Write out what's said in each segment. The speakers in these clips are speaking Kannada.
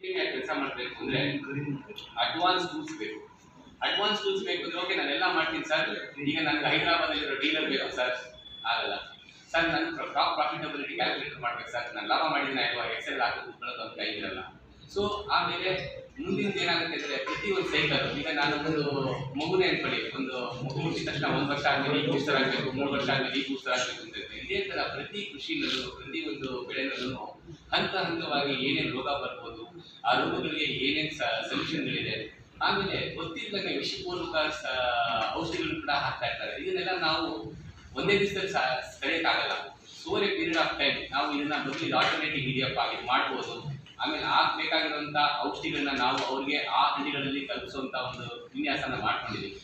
ಕೆಲಸ ಮಾಡಬೇಕು ಅಂದ್ರೆ ಅಡ್ವಾನ್ಸ್ ಟೂಲ್ಸ್ ಬೇಕು. ಅಡ್ವಾನ್ಸ್ ಟೂಲ್ಸ್ ಬೇಕು ಅಂದ್ರೆ ಓಕೆ ನಾನೆಲ್ಲ ಮಾಡ್ತೀನಿ ಸರ್ ಈಗ ನನಗೆ ಹೈದರಾಬಾದಲ್ಲಿರೋ ಡೀಲರ್ ಬೇಕು ಸರ್ ಆಗಲ್ಲ. ಸರ್ ನನ್ನ ಟಾಪ್ ಪ್ರಾಫಿಟಬಿಲಿಟಿ ಕ್ಯಾಲ್ಕುಲೇಟರ್ ಮಾಡ್ಬೇಕು ಸರ್ ನಾನು ಲಾಭ ಮಾಡಿದ್ದೀನಿ ಅಥವಾ ಎಕ್ಸೆಲ್ ಹಾಕಿ ಕೂತ್ಕೊಳ್ಳೋದು ಅಂತ ಕೈ ಇರಲ್ಲ ಸೊ ಆಮೇಲೆ ಮುಂದಿನ ಏನಾಗುತ್ತೆ ಅಂದ್ರೆ ಪ್ರತಿ ಒಂದು ಸೈಕಲ್ ಈಗ ನಾನು ಒಂದು ಮಗುನೇ ಅನ್ಕೊಳ್ಳಿ ಒಂದು ಮಗು ಹುಟ್ಟಿದ ತಕ್ಷಣ ಒಂದು ವರ್ಷ ಆದ್ಮೇಲೆ ಈ ಬೂಸ್ಟರ್ ಆಗಬೇಕು, ಮೂರು ವರ್ಷ ಆದ್ಮೇಲೆ ಈ ಬೂಸ್ಟರ್ ಆಗಬೇಕು ಅಂತ. ಇದೇ ತರ ಪ್ರತಿ ಕೃಷಿನಲ್ಲೂ ಪ್ರತಿ ಒಂದು ಬೆಳೆನಲ್ಲೂ ಹಂತ ಹಂತವಾಗಿ ಏನೇನು ರೋಗ ಬರ್ಬೋದು, ಆ ರೋಗಗಳಿಗೆ ಏನೇನು ಸೊಲ್ಯೂಷನ್ಗಳಿದೆ, ಆಮೇಲೆ ಗೊತ್ತಿಲ್ಲದಂಗೆ ವಿಷಪೂರ್ವಕ ಔಷಧಿಗಳು ಕೂಡ ಹಾಕ್ತಾ ಇರ್ತಾರೆ. ಇದನ್ನೆಲ್ಲ ನಾವು ಒಂದೇ ದಿವಸದಲ್ಲಿ ಸರಿಯಕ್ಕಾಗಲ್ಲ. ಸೋರೆ ಪೀರಿಯಡ್ ಆಫ್ ಟೈಮ್ ನಾವು ಇದನ್ನ ಮೊದಲು ಆಟೋಮೆಟಿಕ್ ಇದೆಯಪ್ಪ ಇದು ಮಾಡ್ಬೋದು. ಆಮೇಲೆ ಹಾಕ್ಬೇಕಾಗಿರುವಂತ ಔಷಧಿಗಳನ್ನ ನಾವು ಅವ್ರಿಗೆ ಆ ಹಳ್ಳಿಗಳಲ್ಲಿ ಕಲ್ಪಿಸುವಂತ ಒಂದು ವಿನ್ಯಾಸನ ಮಾಡ್ಕೊಂಡಿದ್ದೀವಿ.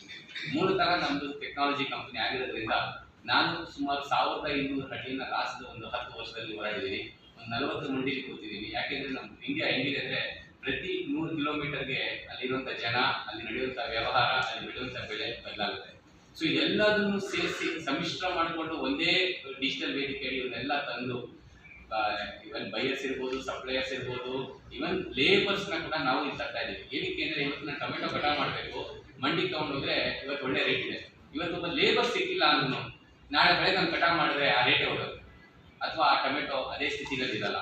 ಮೂಲತಃ ನಮ್ದು ಟೆಕ್ನಾಲಜಿ ಕಂಪನಿ ಆಗಿರೋದ್ರಿಂದ ನಾನು ಸುಮಾರು ಸಾವಿರದ ಇನ್ನೂರು ಹಳ್ಳಿನ ಲಾಸ್ಟ್ ಒಂದು ಹತ್ತು ವರ್ಷದಲ್ಲಿ ಹೊರಡಿದ್ದೀನಿ ಒಂದು ನಲವತ್ತು ಮಂಡಿಲಿ ಕೂತಿದ್ದೀನಿ. ಯಾಕೆಂದ್ರೆ ನಮ್ಮ ಇಂಡಿಯಾ ಹೆಂಗಿದೆ ಅಂದ್ರೆ ಪ್ರತಿ ನೂರು ಕಿಲೋಮೀಟರ್ಗೆ ಅಲ್ಲಿರುವಂತ ಜನ, ಅಲ್ಲಿ ನಡೆಯುವಂತ ವ್ಯವಹಾರ, ಅಲ್ಲಿ ಬೆಳೆಯುವಂತ ಬೆಳೆ ಬದಲಾಗುತ್ತೆ. ಸೊ ಇದೆಲ್ಲದನ್ನು ಸೇರಿಸಿ ಸಮ್ಮಿಶ್ರ ಮಾಡಿಕೊಂಡು ಒಂದೇ ಡಿಜಿಟಲ್ ವೇದಿಕೆಯಲ್ಲಿ ಇವನ್ನೆಲ್ಲ ತಂದು ಇವನ್ ಬೈಯರ್ಸ್ ಇರ್ಬೋದು ಸಪ್ಲೈಯರ್ಸ್ ಇರ್ಬೋದು ಇವನ್ ಲೇಬರ್ಸ್ನ ಕೂಡ ನಾವು ಇಲ್ಲಿ ತರ್ತಾ ಇದೀವಿ ಏನಕ್ಕೆ ಅಂದ್ರೆ ಇವತ್ತು ಟೊಮೆಟೊ ಕಟಾವ್ ಮಾಡಬೇಕು ಮಂಡಿಗೆ ತಗೊಂಡೋದ್ರೆ ಇವತ್ತು ಒಳ್ಳೆ ರೇಟ್ ಇದೆ. ಇವತ್ತು ಒಬ್ಬ ಲೇಬರ್ ಸಿಕ್ಕಿಲ್ಲ ಅಂದ್ರೂ ನಾಳೆ ಬೆಳೆ ನಾನು ಕಟಾವ್ ಮಾಡಿದ್ರೆ ಆ ರೇಟೇ ಹೋಗುತ್ತೆ ಅಥವಾ ಆ ಟೊಮೆಟೊ ಅದೇ ಸ್ಥಿತಿನಲ್ಲಿ ಇರಲ್ಲ?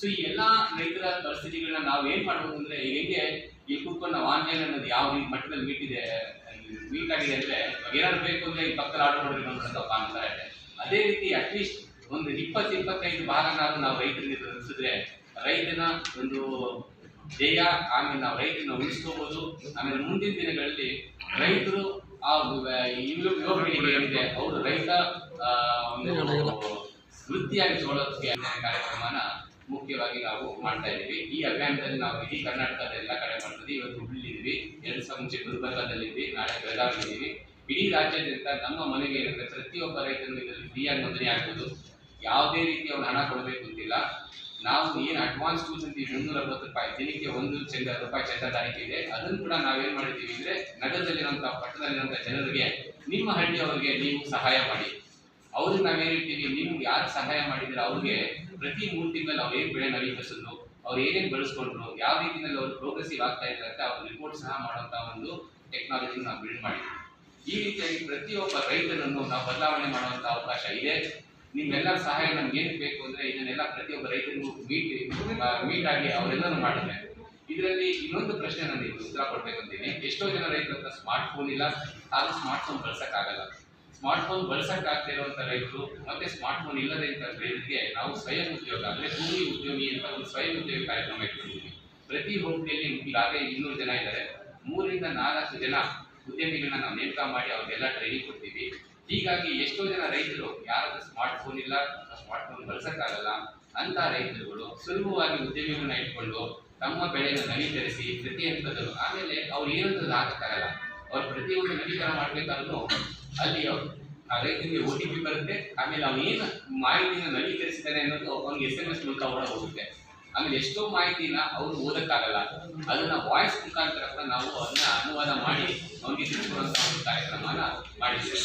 ಸೊ ಈ ಎಲ್ಲಾ ರೈತರ ಪರಿಸ್ಥಿತಿಗಳನ್ನ ನಾವು ಏನ್ ಮಾಡ್ಬೋದು ಅಂದ್ರೆ ಹೆಂಗೆ ಇಲ್ಲಿ ಕೂತ್ಕೊಂಡು ನಾವು ಆನ್ಲೈನ್ ಅನ್ನೋದು ಯಾವ ಮಟ್ಟದಲ್ಲಿ ಮೀಟ್ ಇದೆ ಮೀಟ್ ಆಗಿದೆ ಅಂದ್ರೆ ಏನಾದ್ರು ಬೇಕು ಅಂದ್ರೆ ಈ ಪಕ್ಕದ ಆರ್ಡರ್ ಮಾಡಿದ್ರೆ ಅಂತ ಕಾಣ್ತಾರೆ. ಅದೇ ರೀತಿ ಅಟ್ಲೀಸ್ಟ್ ಒಂದು ಇಪ್ಪತ್ತು ಇಪ್ಪತ್ತೈದು ಭಾಗನಾದ್ರೂ ನಾವು ರೈತರಿಗೆ ತಲುಪಿಸಿದ್ರೆ ರೈತನ ಒಂದು ಧ್ಯೇಯ ಆಮೇಲೆ ನಾವು ರೈತನ ಉಳಿಸ್ಕೋಬಹುದು ಆಮೇಲೆ ಮುಂದಿನ ದಿನಗಳಲ್ಲಿ ರೈತರು ಆ ಏನಿದೆ ಅವರು ರೈತ ಆ, ಒಂದು ವೃತ್ತಿಯಾಗಿ ತಗೊಳ್ಳೋದಕ್ಕೆ ಕಾರ್ಯಕ್ರಮನ ಮುಖ್ಯವಾಗಿ ನಾವು ಮಾಡ್ತಾ ಇದ್ದೀವಿ. ಈ ಅಭಿಯಾನದಲ್ಲಿ ನಾವು ಇಡೀ ಕರ್ನಾಟಕದ ಎಲ್ಲ ಕಡೆ ಮಾಡ್ತೀವಿ. ಇವತ್ತು ಹುಬ್ಳಿ ಇದೀವಿ ಎರಡು ಸಾವಿರ ಮುಂಚೆ ಗುಲ್ಬರ್ಗಾದಲ್ಲಿದ್ವಿ ನಾಳೆ ಬೆಳಗಾವಿ ಇದ್ದೀವಿ ಇಡೀ ರಾಜ್ಯಾದ್ಯಂತ ನಮ್ಮ ಮನೆಗೆ ಪ್ರತಿಯೊಬ್ಬ ರೈತನು ಇದರಲ್ಲಿ ಫ್ರೀಯಾಗಿ ನೋಂದಣಿ ಆಗ್ಬೋದು. ಯಾವುದೇ ರೀತಿ ಅವ್ನು ಹಣ ಕೊಡಬೇಕು ಅಂತಿಲ್ಲ. ನಾವು ಏನು ಅಡ್ವಾನ್ಸ್ ಟೂಸ್ ಅಂತೀವಿ ಮುನ್ನೂರ ಅರವತ್ತು ರೂಪಾಯಿ, ದಿನಕ್ಕೆ ಒಂದು ಚಂದ ರೂಪಾಯಿ ಚಂದಾದಾರಿಕೆ ಇದೆ. ಅದನ್ನು ಕೂಡ ನಾವೇನು ಮಾಡಿದ್ದೀವಿ ಅಂದರೆ ನಗರದಲ್ಲಿರುವಂತಹ ಪಟ್ಟಣದಲ್ಲಿರುವಂತಹ ಜನರಿಗೆ ನಿಮ್ಮ ಹಳ್ಳಿಯವರಿಗೆ ನೀವು ಸಹಾಯ ಮಾಡಿ. ಅವ್ರಿಗೆ ನಾವೇನ್ ಹೇಳ್ತೀವಿ, ನೀವು ಯಾರು ಸಹಾಯ ಮಾಡಿದ್ರೆ ಅವ್ರಿಗೆ ಪ್ರತಿ ಮೂರು ತಿಂಗಳು ಅವ್ರು ಏನು ಬೆಳೆ ನವೀಕರಿಸಿದ್ರು ಅವ್ರು ಏನೇನು ಬಳಸ್ಕೊಂಡ್ರು, ಯಾವ ರೀತಿಯಲ್ಲಿ ಅವ್ರು ಪ್ರೋಗ್ರೆಸಿವ್ ಆಗ್ತಾ ಇದ್ದಾರೆ ಅಂತ ಅವ್ರ ರಿಪೋರ್ಟ್ ಸಹ ಮಾಡುವಂಥ ಒಂದು ಟೆಕ್ನಾಲಜಿ ನಾವು ಬಿಲ್ಡ್ ಮಾಡಿದ್ವಿ ಈ ರೀತಿಯಾಗಿ ಪ್ರತಿಯೊಬ್ಬ ರೈತನನ್ನು ನಾವು ಬದಲಾವಣೆ ಮಾಡುವಂಥ ಅವಕಾಶ ಇದೆ. ನಿಮ್ಮೆಲ್ಲರ ಸಹಾಯ ನಮ್ಗೆ ಏನ್ ಬೇಕು ಅಂದ್ರೆ ಇದನ್ನೆಲ್ಲ ಪ್ರತಿಯೊಬ್ಬ ರೈತರಿಗೂ ಮೀಟ್ ಮೀಟ್ ಆಗಿ ಅವರೆಲ್ಲರೂ ಮಾಡಿದ್ರೆ. ಇದರಲ್ಲಿ ಇನ್ನೊಂದು ಪ್ರಶ್ನೆ ನಾನು ಉತ್ತರ ಕೊಡ್ಬೇಕಂತೀನಿ. ಎಷ್ಟೋ ಜನ ರೈತರ ಹತ್ರ ಸ್ಮಾರ್ಟ್ ಫೋನ್ ಇಲ್ಲ ಹಾಗೂ ಸ್ಮಾರ್ಟ್ ಫೋನ್ ಬಳಸಕ್ಕಾಗಲ್ಲ. ಸ್ಮಾರ್ಟ್ ಫೋನ್ ಬಳಸಕ್ಕಾಗದೇ ಇರುವಂತ ರೈತರು ಮತ್ತೆ ಸ್ಮಾರ್ಟ್ ಫೋನ್ ಇಲ್ಲದೆ ಇದ್ದ ರೈತರಿಗೆ ನಾವು ಸ್ವಯಂ ಉದ್ಯೋಗ, ಅಂದ್ರೆ ಭೂಮಿ ಉದ್ಯಮಿ ಅಂತ ಒಂದು ಸ್ವಯಂ ಉದ್ಯೋಗ ಕಾರ್ಯಕ್ರಮ ಇಟ್ಕೊಂಡಿದ್ವಿ ಪ್ರತಿ ಹೋಟೆಲಿ ಈಗಾಗಲೇ ಇನ್ನೂರು ಜನ ಇದ್ದಾರೆ. ಮೂರರಿಂದ ನಾಲ್ಕು ಜನ ಉದ್ಯಮಿಗಳನ್ನ ನಾವು ನೇಮಕ ಮಾಡಿ ಅವ್ರಿಗೆಲ್ಲ ಟ್ರೈನಿಂಗ್ ಕೊಡ್ತೀವಿ. ಹೀಗಾಗಿ ಎಷ್ಟೋ ಜನ ರೈತರು, ಯಾರಾದ್ರೂ ಸ್ಮಾರ್ಟ್ ಫೋನ್ ಇಲ್ಲ ಸ್ಮಾರ್ಟ್ ಫೋನ್ ಬಳಸಕ್ಕಾಗಲ್ಲ ಅಂತ ರೈತರುಗಳು ಸುಲಭವಾಗಿ ಉದ್ಯಮಿಗಳನ್ನ ಇಟ್ಕೊಂಡು ತಮ್ಮ ಬೆಳೆಯನ್ನು ನವೀಕರಿಸಿ ಪ್ರತಿ ಹಂತದಲ್ಲೂ, ಆಮೇಲೆ ಅವ್ರು ಏನಂತದ್ದು ಹಾಕಕ್ಕಾಗಲ್ಲ. ಅವ್ರು ಪ್ರತಿಯೊಂದು ನವೀಕರಣ ಮಾಡ್ಬೇಕಾದ್ರೂ ಅಲ್ಲಿ ರೈತನಿಗೆ ಓ ಟಿ ಪಿ ಬರುತ್ತೆ, ಆಮೇಲೆ ಅವ್ನು ಏನು ಮಾಹಿತಿನ ನವೀಕರಿಸಿದ್ದಾನೆ ಅನ್ನೋದು ಅವ್ನಿಗೆ ಎಸ್ ಎಂ ಎಸ್ ಮೂಲಕ ಹೊರ ಹೋಗುತ್ತೆ. ಆಮೇಲೆ ಎಷ್ಟೋ ಮಾಹಿತಿನ ಅವ್ರು ಓದಕ್ಕಾಗಲ್ಲ. ಅದನ್ನ ವಾಯ್ಸ್ ಮುಖಾಂತರ ಕೂಡ ನಾವು ಅದನ್ನ ಅನುವಾದ ಮಾಡಿ ಅವನಿಗೆ ತಿಳಿಸುವಂತಹ ಒಂದು ಕಾರ್ಯಕ್ರಮನ ಮಾಡಿದ್ದೇವೆ.